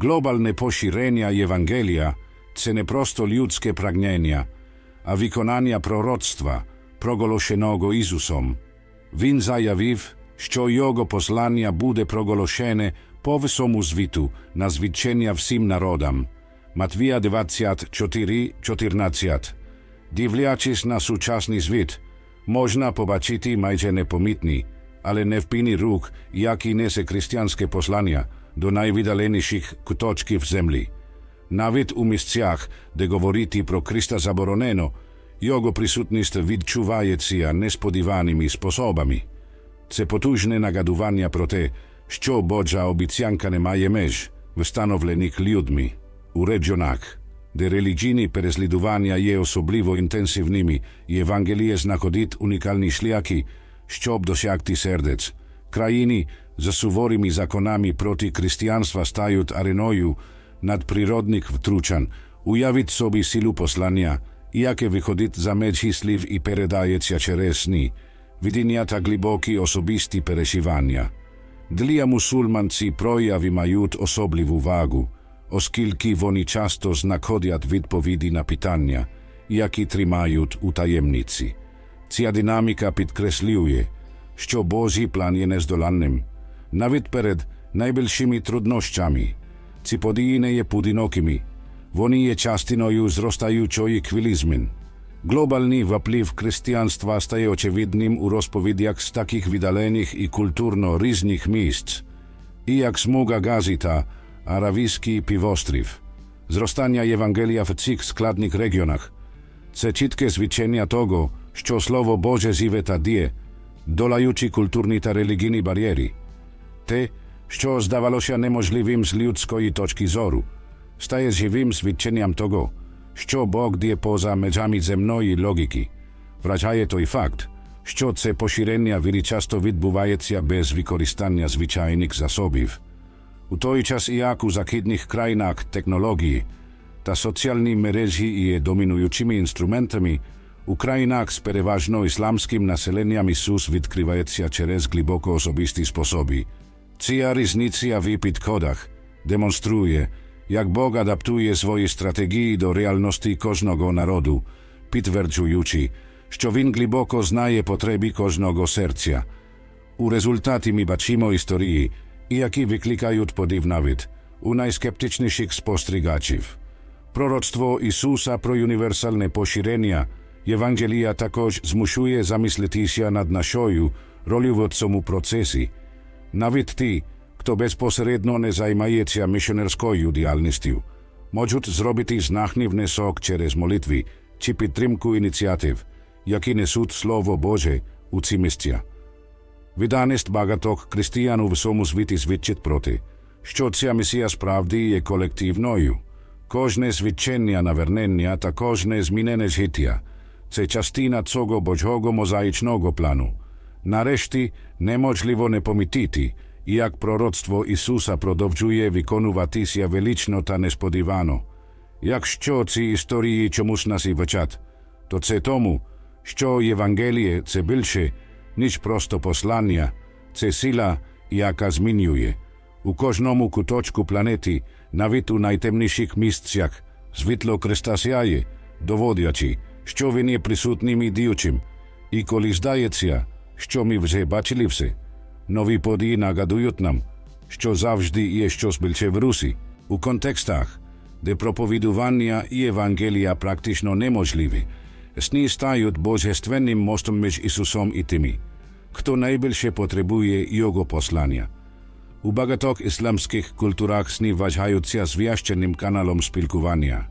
Globalne pоширення Євангелія це не просто людське прагнення, а виконання пророцтва, проголошеного Ісусом. Він заявив, що його послання буде проголошене по всьому світу на звідчення всім народам. Матвія 24, 14. Дивлячись на сучасний світ, можна побачити майже непомітні, але невпинні рук, які несе християнське послання до найвідаленіших куточків землі. Навіть у місцях, де говорити про Христа заборонено, його присутність відчувається несподіваними способами. Це потужне нагадування про те, що Божа обіцянка не має меж, встановлених людьми. У регіонах, де релігійні переслідування є особливо інтенсивними, Євангеліє знаходить унікальні шляхи, щоб досягти сердець. Країни за суворими законами проти християнства стають ареною надприродних втручань. Уявіть собі силу послання, яке виходить за межі слів і передається через сни, видіння та глибокі особисті. Для мусульман прояви мають особливу вагу, оскільки вони часто знаходять відповіді на питання, які тримають у таємниці. Ця динаміка підкреслює, що Божий план є нездоланним, навіть перед найбільшими труднощами. Ці події не є поодинокими, вони є частиною зростаючої хвилі змін. Глобальний вплив християнства стає очевидним у розповідях з таких віддалених і культурно різних місць, і як смуга Гази та Аравійський півострів. Зростання Євангелія в цих складних регіонах – це чітке свідчення того, що Слово Боже живе та діє, долаючи культурні та релігійні бар'єри. Те, що здавалося неможливим з людської точки зору, стає живим свідченням того, що Бог діє поза межами земної логіки. Вражає той факт, що це поширення віри часто відбувається без використання звичайних засобів. У той час як у західних країнах технології та соціальні мережі є домінуючими інструментами, у країнах з переважно ісламським населенням Ісус відкривається через глибоко особисті способи. Cija Riznicja w kodach demonstruje, jak Bog adaptuje swoje strategii do realności każdego narodu, pitwierdziujući, što vin gliboko znaje potrzeby każdego serca. U rezultatimi bačimo historii, jaki wyklikają podivnavit, u najskeptyczniejszych spostrzegaczów. Proroctwo Isusa pro uniwersalne poširenia, Ewangelia takoż zmusuje zamysliti się nad naszoju, roliwodcomu procesi, Навіть ті, хто безпосередньо не займається місіонерською діяльністю, можуть зробити знахний внесок через молитви чи підтримку ініціатив, які несуть Слово Боже у ці місця. Відданість багатьох християн у всьому світі свідчить проти, що ця місія справді є колективною. Кожне свідчення навернення та кожне змінене життя – це частина цього Божого мозаїчного плану. Нарешти неможливо не помітити, як пророцтво Ісуса продовжує виконуватися велично та несподівано. Якщо ці історії чомусь нас і вчать, то це тому, що Євангеліє – це більше, ніж просто послання, це сила, яка змінює. У кожному куточку планети, навіть у найтемніших місцях, світло Христа сяє, доводячи, що він є присутнім і діючим. І коли здається, що ми вже бачили все, нові події нагадують нам, що завжди є щось більше в Русі, у контекстах, де проповідування і Євангелія практично неможливі, сни стають божественним мостом між Ісусом і тими, хто найбільше потребує Його послання. У багатьох ісламських культурах сни вважаються зв'ященним каналом спілкування.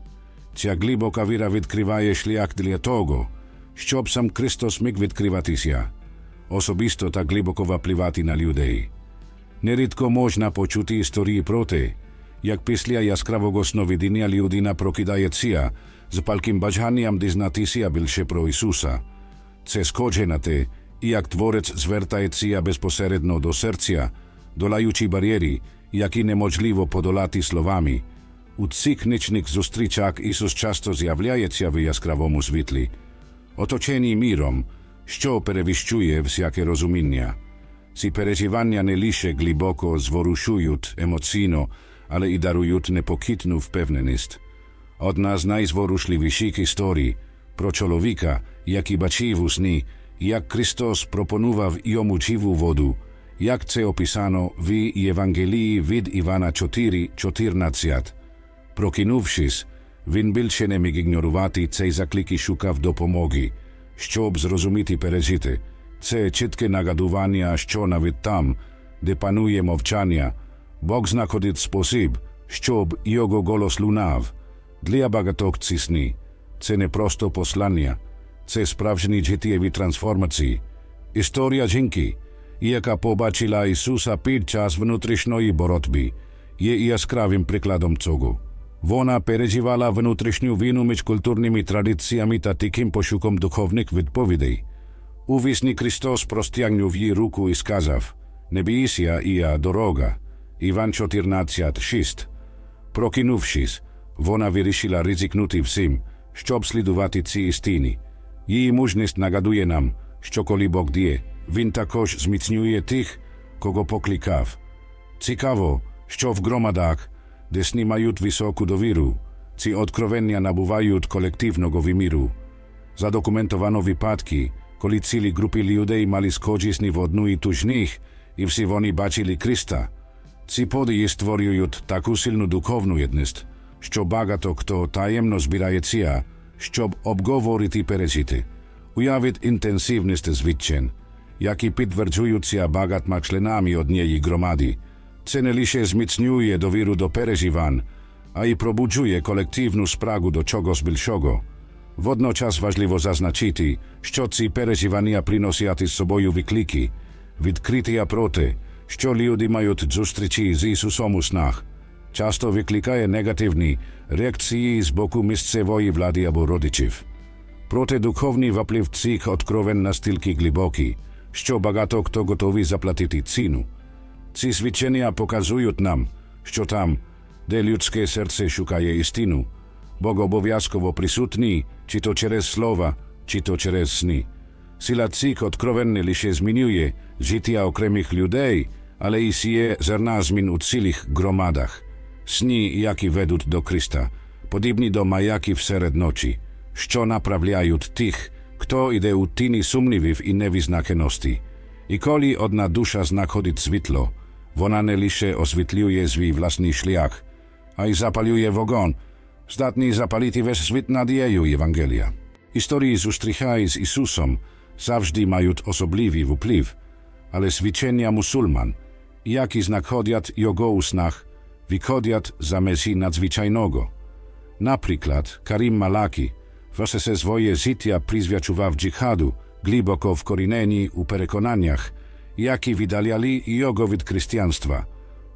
Ця глибока віра відкриває шлях для того, щоб сам Христос міг відкриватися, особисто та глибоко впливати на людей. Нерідко можна почути історії про те, як після яскравого сновидіння людина прокидається з палким бажанням дізнатися більше про Ісуса. Це схоже на те, як творець звертається безпосередньо до серця, долаючи бар'єри, які неможливо подолати словами. У цих нічних зустрічах Ісус часто з'являється в яскравому світлі, оточені міром, що перевищує всяке розуміння. Ці переживання не лише глибоко зворушують емоційно, але і дарують непохитну впевненість. Одна з найзворушливіших історій про чоловіка, який бачив у сні, як Христос пропонував йому живу воду, як це описано в Євангелії від Івана 4.14. Прокинувшись, він більше не міг ігнорувати цей заклик і шукав допомоги, щоб зрозуміти пережити. Це чітке нагадування, що навіть там, де панує мовчання, Бог знаходить спосіб, щоб його голос лунав. Для багатьох ці сни – це не просто послання, це справжні життєві трансформації. Історія жінки, яка побачила Ісуса під час внутрішньої боротьби, є яскравим прикладом цього. Вона переживала внутрішню війну між культурними традиціями та таким пошуком духовних відповідей. У вісні Христос простягнув їй руку і сказав «Не бійся, я дорога». Іван 14.6. Прокинувшись, вона вирішила ризикнути всім, щоб слідувати ці істини. Її мужність нагадує нам, що коли Бог діє, Він також зміцнює тих, кого покликав. Цікаво, що в громадах, де сни мають високу довіру, ці откровення набувають колективного виміру. Задокументовано випадки, коли цілі групи людей мали схожі сни в одну і ту ж них, і всі вони бачили Христа. Ці події створюють таку сильну духовну єдність, що багато хто таємно збирається, щоб обговорити пережити. Уявіть інтенсивність звідчень, які підтверджуються багатьма членами однієї громади. Це не лише зміцнює довіру до переживань, а й пробуджує колективну спрагу до чогось більшого. Водночас важливо зазначити, що ці переживання приносять із собою виклики, відкриття проти, що люди мають зустрічі з Ісусом у снах, часто викликає негативні реакції з боку місцевої влади або родичів. Проте духовний вплив цих откровень настільки глибокий, що багато хто готовий заплатити ціну. Ці свідчення показують нам, що там, де людське серце шукає істину, Бог обов'язково присутній, чи то через слова, чи то через сни. Сила цих откровень не лише змінює життя окремих людей, але і сіє зерна змін у цілих громадах. Сни, які ведуть до Христа, подібні до маяків серед ночі, що направляють тих, хто йде у тіні сумнівів і невизначеності. І коли одна душа знаходить світло, Wonany lisie oswitliuje zwi vlastný šliach, aj zapaliuje vogon, zdatný zapaliti ves svit nadieju Ewangelia. Historii zustrichaj z Isusom zawżdy mają osobliwy wpływ, ale zwiczenia musulman, jaki znakodziat jego usnach, wikodiat za Mesji nadzwyczajnego. Na przykład Karim Malaki, wasze se swoje zitia prizwiaczuwa w dżihadu, głęboko wkorineni u przekonaniach – переконаннях, які віддаляли його від християнства.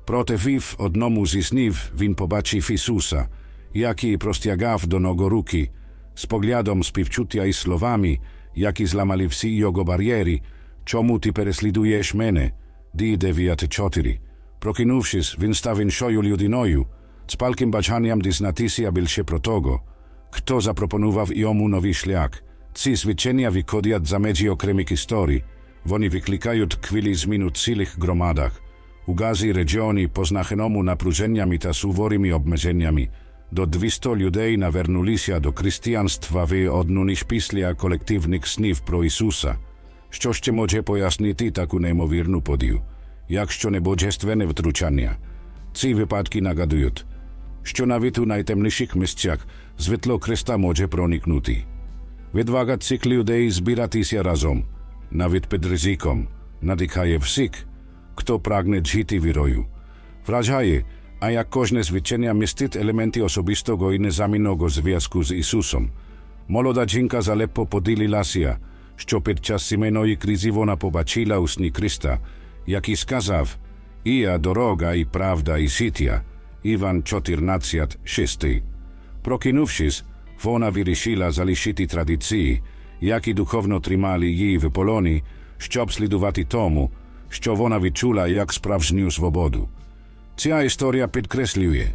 Противив одному зі снів він побачив Ісуса, який простягав до нього руки, з поглядом співчуття і словами, які зламали всі його бар'єри, чому ти переслідуєш мене? Ді 9.4. Прокинувшись, він став іншою людиною, з палким бажанням дізнатися більше про того, хто запропонував йому новий шлях. Ці свідчення виходять за межі окремих історій, вони викликають хвилі змін у цілих громадах. У Газі регіоні, позначеному напруженнями та суворими обмеженнями, до 200 людей навернулися до християнства в одну ніж після колективних снів про Ісуса. Що ще може пояснити таку неймовірну подію, якщо не божественне втручання? Ці випадки нагадують, що навіть у найтемніших місцях світло Христа може проникнути. Відвага цих людей збиратися разом, Навіть під ризиком, надихає всіх, хто прагне жити вірою. Вражає, а як кожне свідчення містить елементи особистого і незамінного зв'язку з Ісусом. Молода жінка залепо поділилася, що під час сімейної кризи вона побачила у сні Христа, який сказав «І я дорога і правда і життя» Іван 14.6. Прокинувшись, вона вирішила залишити традиції, які духовно тримали її в полоні, щоб слідувати тому, що вона відчула як справжню свободу. Ця історія підкреслює,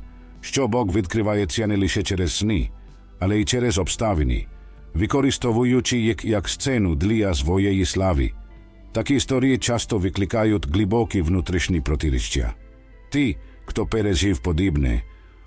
що Бог відкривається не лише через сни, але й через обставини, використовуючи їх як сцену для своєї слави. Такі історії часто викликають глибокі внутрішні протиріччя. Ті, kto пережив подібне,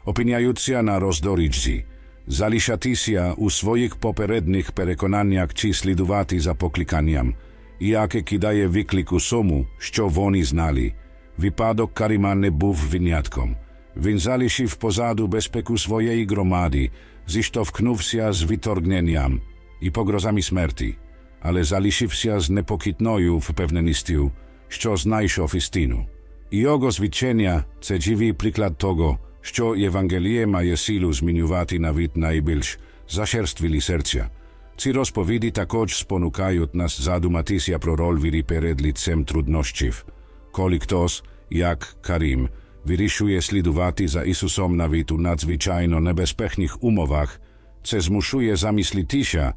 опиняються на роздоріжжі, залишатися у своїх попередніх переконаннях чи слідувати за покликанням, яке кидає виклик усьому, що вони знали. Випадок Каріма не був винятком. Він залишив позаду безпеку своєї громади, зіштовхнувся з відторгненням і погрозами смерті, але залишився з непокітною впевненістю, що знайшов істину. Його звідчення – це живий приклад того, що Євангеліє має силу змінювати навіть найбільш зашерствілі серця. Ці розповіді також спонукають нас задуматися про роль віри перед лицем труднощів. Коли хтось, як Карім, вирішує слідувати за Ісусом навіть у надзвичайно небезпечних умовах, це змушує замислитися,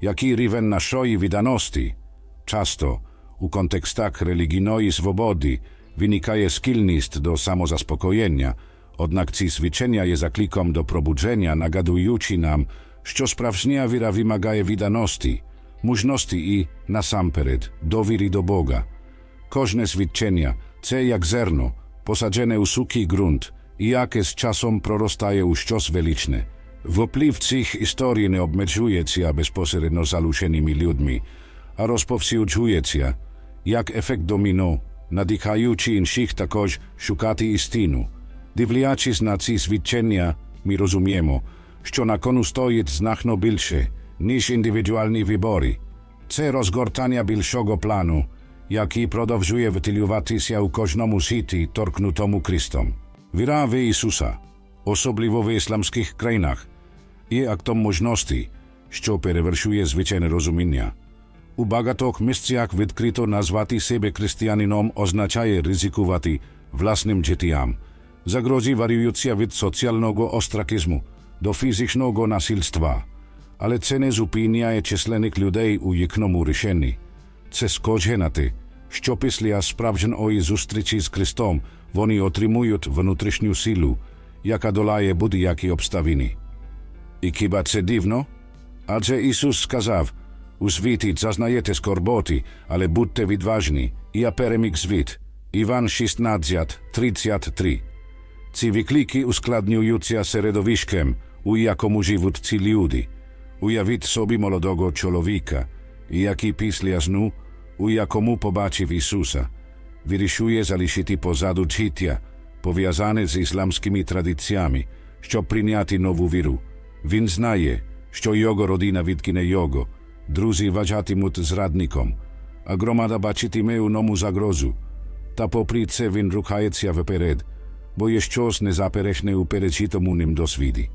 який рівень нашої відданості. Часто, у контекстах релігійної свободи, виникає скільність до самозаспокоєння, однак ці свідчення є закликом до пробудження, nagaduючи нам, що справжня віра вимагає відданості, мужності і, насамперед, довіри до Бога. Кожне свідчення – це як зерно, посаджене у сухий ґрунт, і яке з часом проростає у щось величне. Вплив цих історій не обмежується безпосередньо залученими людьми, а розповсюджується, як ефект доміно, надихаючи інших також шукати істину. Дивлячись на ці свідчення, ми розуміємо, що на кону стоїть значно більше, ніж індивідуальні вибори. Це розгортання більшого плану, який продовжує втілюватися у кожному світі, торкнутому Христом. Віра в Ісуса, особливо в ісламських країнах, є актом мужності, що перевершує звичайне розуміння. У багатьох місцях відкрито назвати себе християнином означає ризикувати власним життям, варіюються від соціального остракізму до фізичного насильства, але це не зупиняє численних людей у їхньому рішенні. Це схоже що після справжньої зустрічі з Христом вони отримують внутрішню силу, яка долає будь-які обставини. І хіба це дивно? Адже Ісус сказав, у світі зазнаєте скорботи, але будьте відважні, я переміг світ. Іван 16, 33. Ці виклики ускладнюються середовищем, у якому живуть ці люди. Уявіть собі молодого чоловіка, який після сну, у якому побачив Ісуса, вирішує залишити позаду життя, пов'язане з ісламськими традиціями, щоб прийняти нову віру. Він знає, що його родина відкине його, друзі вважатимуть зрадником, а громада бачитиме у ньому загрозу. Та попри це він рухається вперед, бо є щось незаперечне у пережитому ним досвіді.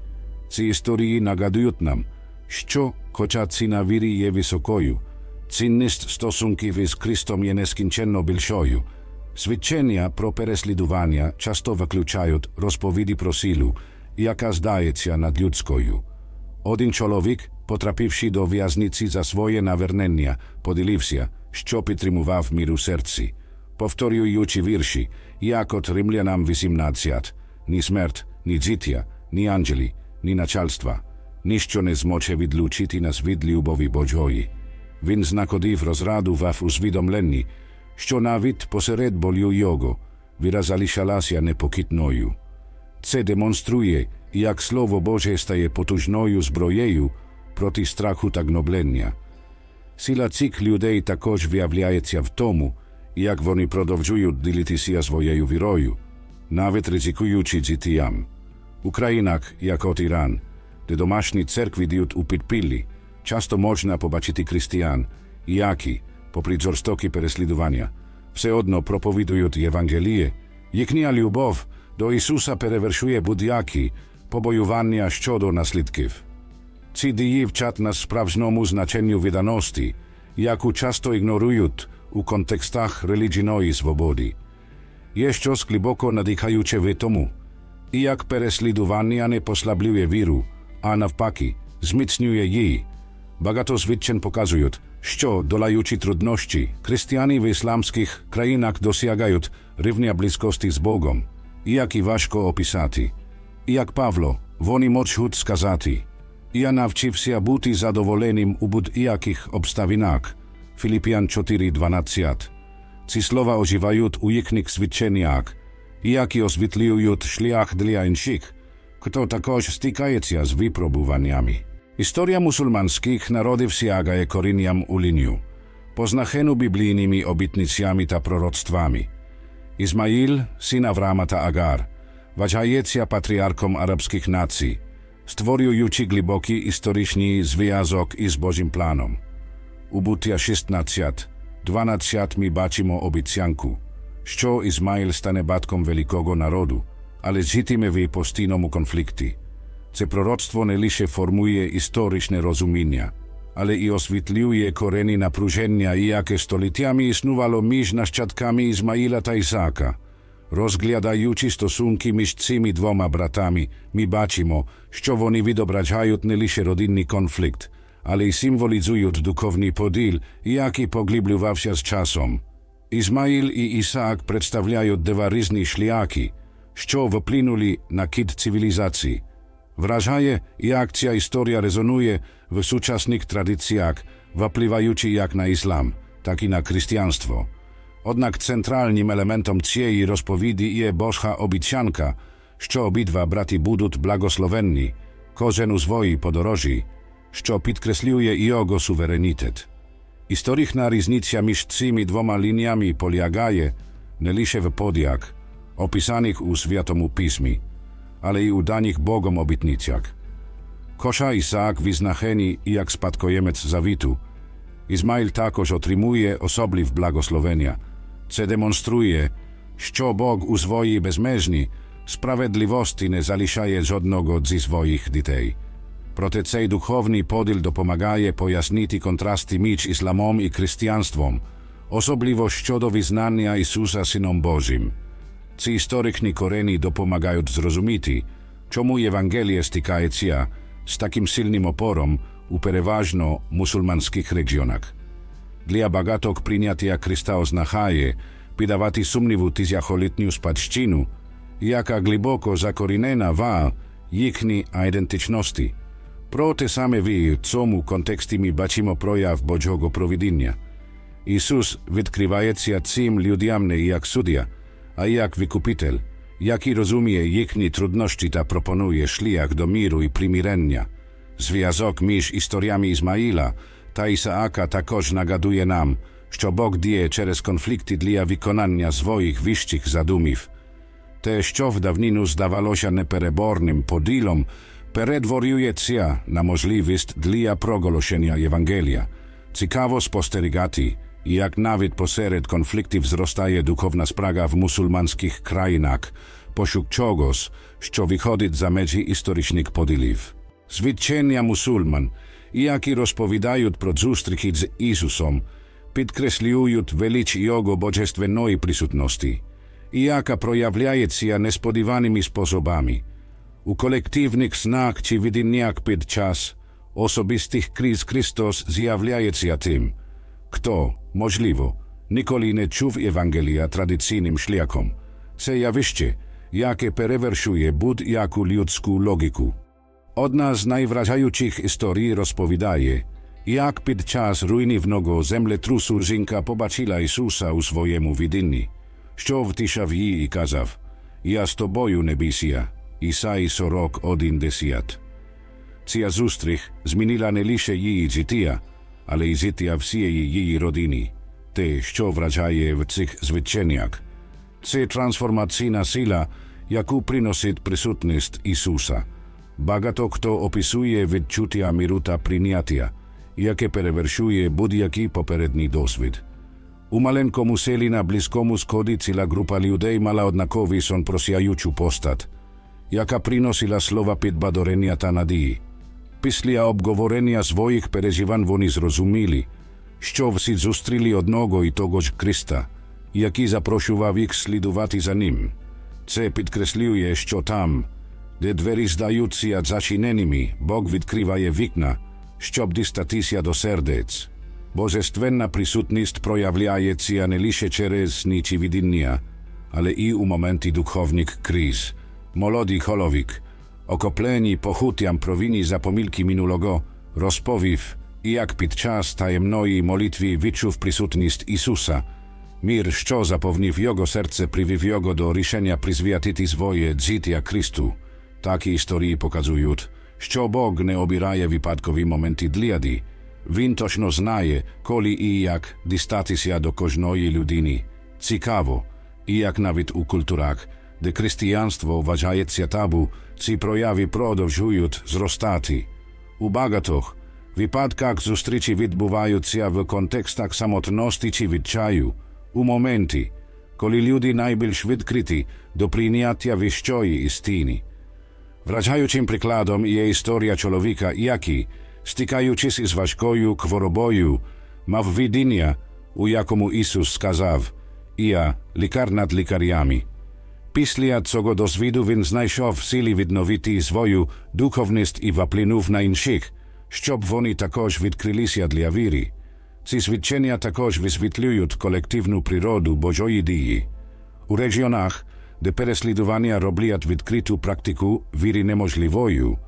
Ці історії нагадують нам, що, хоча ціна віри є високою, цінність стосунків із Христом є нескінченно більшою. Свідчення про переслідування часто виключають розповіді про силу, яка здається надлюдською. Один чоловік, потрапивши до в'язниці за своє навернення, поділився, що підтримував мір у серці, повторюючи вірші, як от римлянам 18, ні смерть, ні життя, ні ангели, ні начальства, ніщо не зможе відлучити нас від любові Божої. Він знаходив розраду в усвідомленні, що навіть посеред болю його віра залишалася непокітною. Це демонструє, як Слово Боже стає потужною зброєю проти страху та гноблення. Сила цих людей також виявляється в тому, як вони продовжують ділитися своєю вірою, навіть ризикуючи життям. У країнах, як от Іран, де домашні церкви діють у підпіллі, часто можна побачити християн, які, попри жорстокі переслідування, все одно проповідують Євангеліє, їхня любов до Ісуса перевершує будь-які побоювання щодо наслідків. Ці дії вчать нас справжньому значенню відданості, яку часто ігнорують у контекстах релігійної свободи. Є щось глибоко надихаюче в тому, і як переслідування не послаблює віру, а навпаки, зміцнює її. Багато свідчень показують, що, долаючи труднощі, християни в ісламських країнах досягають рівня близькості з Богом, і як і важко описати. І як Павло, вони можуть сказати, Ia navčivsia buti zadovolenim ubud iakih obstavinak. Filipijan 4.12. Ci slova oživajut ujiknik svičenijak, iaki osvitljujut šlijah dlija in šik, kto takož stikajecija z viprobuvanjami. Istorija musulmanskih narodiv sjaga je korinjam u liniju, poznahenu biblijnimi obitnicjami ta proroctvami. Izmail, sin Avramata Agar, vađajecija patrijarkom arapskih nacij, створюючи глибокий історичний зв'язок із Божим планом. У буття 16, 12 ми бачимо обіцянку, що Ізмаїл стане батьком великого народу, але житиме в постійному конфлікті. Це пророцтво не лише формує історичне розуміння, але і освітлює корені напруження, яке століттями існувало між нащадками Ізмаїла та Ісаака. Розглядаючи стосунки між цими двома братами, ми бачимо, що вони відображають не лише родинний конфлікт, але й символізують духовний поділ, який поглиблювався з часом. Ізмаїл і Ісаак представляють два різні шляхи, що вплинули на кід цивілізації. Вражає, як ця історія резонує в сучасних традиціях, впливаючи як на іслам, так і на християнство. Однак центральним елементом цієї розповіді є Божа обіцянка, що обидва брати будуть благословенні, кожен у своїй подорожі, що підкреслює його суверенітет. Історична різниця між цими двома лініями полягає не лише в подіях, описаних у Святому Письмі, але й у даних Богом обітницях. Коша Ісаак визначений як спадкоємець завіту, Ізмаїл також отримує особлив благословення. Це демонструє, що Бог у своїй безмежній справедливості не залишає жодного зі своїх дітей. Проте цей духовний поділ допомагає пояснити контрасти між ісламом і християнством, особливо щодо визнання Ісуса Сином Божим. Ці історичні корені допомагають зрозуміти, чому Євангеліє стикається з таким сильним опором у переважно мусульманських регіонах. Для багаток прийняття Христа означає піддавати сумніву тисячолітню спадщину, яка глибоко закорінена в їхній ідентичності. Проте саме в цьому контексті ми бачимо прояв Божого провидіння. Ісус відкривається цим людям не як суддя, а як викупитель, який розуміє їхні труднощі та пропонує шлях до міру і примирення. Зв'язок між історіями Ізмаїла та Ісаака також нагадує нам, що Бог діє через конфлікти для виконання своїх вищих задумів. Те, що в давнину здавалося непереборним поділом, перетворюється на можливість для проголошення Євангелія. Цікаво спостерігати, як навіть посеред конфліктів зростає духовна спрага в мусульманських країнах, пошук чогось, що виходить за межі історичних поділів. Звідчення мусульман, які розповідають про зустрічі з Ісусом, підкреслюють велич Його божественної присутності, яка проявляється несподіваними способами. У колективних снах чи видіннях під час особистих криз Христос з'являється тим, хто, можливо, ніколи не чув Євангелія традиційним шляхом. Це явище, яке перевершує будь-яку людську логіку. Одна найвражаючих історій розповідає, як під час руйнівного землетрусу жінка побачила Ісуса у своєму видінні, що втішав її і казав, «Я з тобою не бійся». Ісаї 40.1.10. Ця зустріч змінила не лише її життя, але й життя всієї її родини. Те, що вражає в цих звичайнях, це трансформаційна сила, яку приносить присутність Ісуса. Багато хто описує відчуття миру та прийняття, яке перевершує будь-який попередній досвід. У маленькому селі на Близькому Сході ціла група людей мала однаковий сон просяючу постать, яка приносила слова підбадорення та надії. Після обговорення своїх переживань вони зрозуміли, що всі зустріли одного і того ж Христа, який запрошував їх слідувати за ним. Це підкреслює, що там, де двері здаються зачиненими, Бог відкриває вікна, щоб дістатися до сердець. Божественна присутність проявляється не лише через сни чи видіння, але і у моменті духовних криз. Молодий холовік, окоpleni pochutiam prowini za pomilki minulego, rozpowiw, jak pід час таємної молитви відчув присутність Ісуса, Мір, що заповнив його серце, привів його до рішення призвятити своє життя Христу. Такі історії показують, що Бог не обирає випадкові моменти гляди. Він точно знає, коли і як дістатися до кожної людини. Цікаво, і як навіть у культурах, де християнство вважається табу, ці прояви продовжують зростати. У багатьох випадках зустрічі відбуваються в контекстах самотності чи відчаю, у моменті, коли люди найбільш відкриті до прийняття вищої істини. Вражаючим прикладом є історія чоловіка, який, стикаючись із важкою хворобою, мав видіння, у якому Ісус сказав «Я – лікар над лікарями». Після цього досвіду він знайшов сили відновити свою духовність і вплинув на інших, щоб вони також відкрилися для віри. Ці свідчення також висвітлюють колективну природу Божої дії. У регіонах, де переслідування роблять відкриту практику віри неможливою,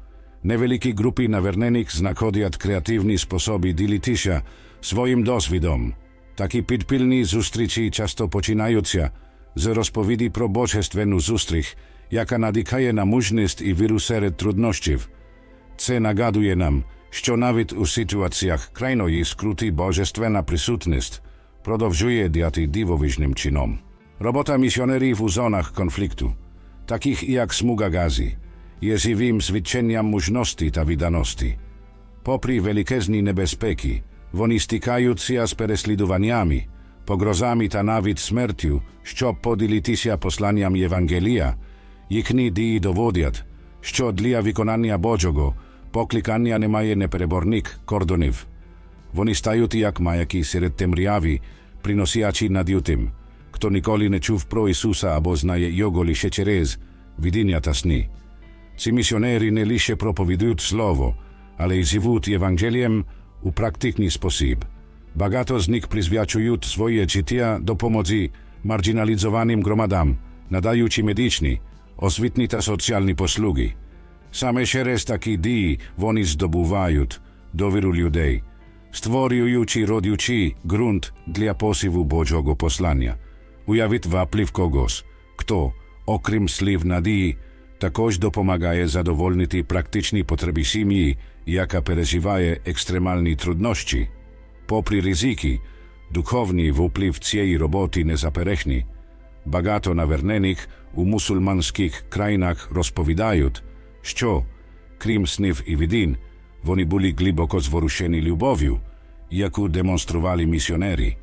невеликі групи навернених знаходять креативні способи ділитися своїм досвідом. Такі підпільні зустрічі часто починаються з розповіді про божественну зустріч, яка надихає на мужність і віру серед труднощів. Це нагадує нам, що навіть у ситуаціях крайної скрути божественна присутність продовжує діяти дивовижним чином. Робота місіонерів у зонах конфлікту, таких як смуга Гази, є живим свідченням мужності та відданості. Попри величезні небезпеки, вони стикаються з переслідуваннями, погрозами та навіть смертю, щоб поділитися посланням Євангелія, їхні дії доводять, що для виконання Божого покликання немає непереборних кордонів. Вони стають як маяки серед темряви, приносячи надію тим, Кто николи не чув про Исуса, або знае Йоголи шечерез, видињата сни. Ци мисионери не лише проповидујат слово, але и живут Евангелием у практикни спосиб. Багато з них призвячујат своје житија до помоци маргинализованим громадам, надајучи медични, освитните социјални послуги. Саме шерез таки дии вони здобувајат, довиру лјудеј, створјујучи родјучи грунт для посиву Божјого послања. Уявіть вплив когось, хто, окрім слів надії, також допомагає задовольнити практичні потреби сім'ї, яка переживає екстремальні труднощі. Попри ризики, духовний вплив цієї роботи незаперечний. Багато навернених у мусульманських країнах розповідають, що, крім снів і видін, вони були глибоко зворушені любов'ю, яку демонстрували місіонери.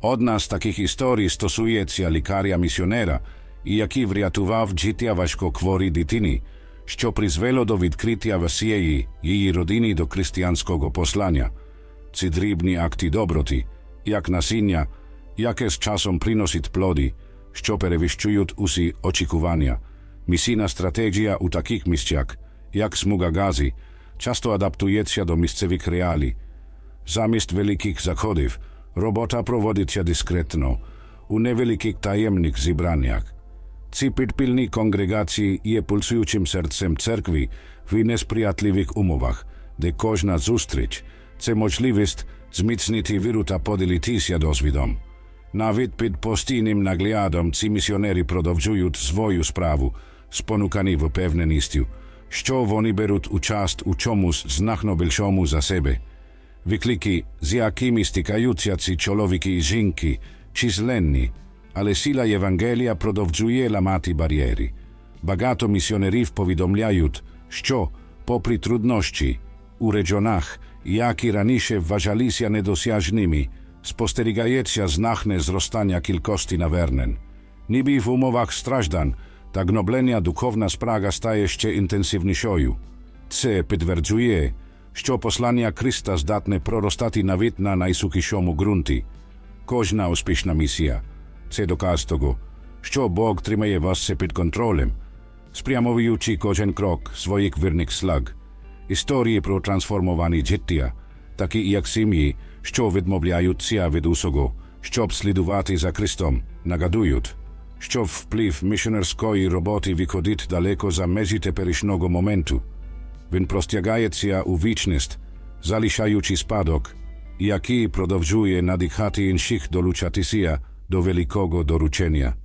Одна з таких історій стосується лікаря-місіонера, який врятував життя важкохворій дитини, що призвело до відкриття всієї її родини до християнського послання. Ці дрібні акти доброти, як насіння, яке з часом приносить плоди, що перевищують усі очікування. Місійна стратегія у таких місцях, як смуга гази, часто адаптується до місцевих реалій. Замість великих заходів робота проводиться дискретно, у невеликих таємних зібраннях. Ці підпільні конгрегації є пульсуючим серцем церкви в несприятливих умовах, де кожна зустріч – це можливість зміцнити віру та поділитися досвідом. Навіть під постійним наглядом ці місіонери продовжують свою справу, спонукані впевненістю, що вони беруть участь у чомусь значно більшому за себе. Виклики, з якими стикаються ці чоловіки і жінки, численні, але сила Євангелія продовжує ламати бар'єри. Багато місіонерів повідомляють, що, попри труднощі, у регіонах, які раніше вважалися недосяжними, спостерігається значне зростання кількості навернень. Ніби в умовах страждан та гноблення духовна спрага стає ще інтенсивнішою. Це підтверджує, що послання Христа здатне проростати навіть на найсухішому ґрунті. Кожна успішна місія – це доказ того, що Бог тримає вас під контролем, спрямовуючи кожен крок своїх вірних слаг. Історії про трансформовані життя, такі як сім'ї, що відмовляються від усього, щоб слідувати за Христом, нагадують, що вплив місіонерської роботи виходить далеко за межі теперішнього моменту. Він простягається у вічність, залишаючи спадок, який продовжує надихати інших долучатися до великого доручення.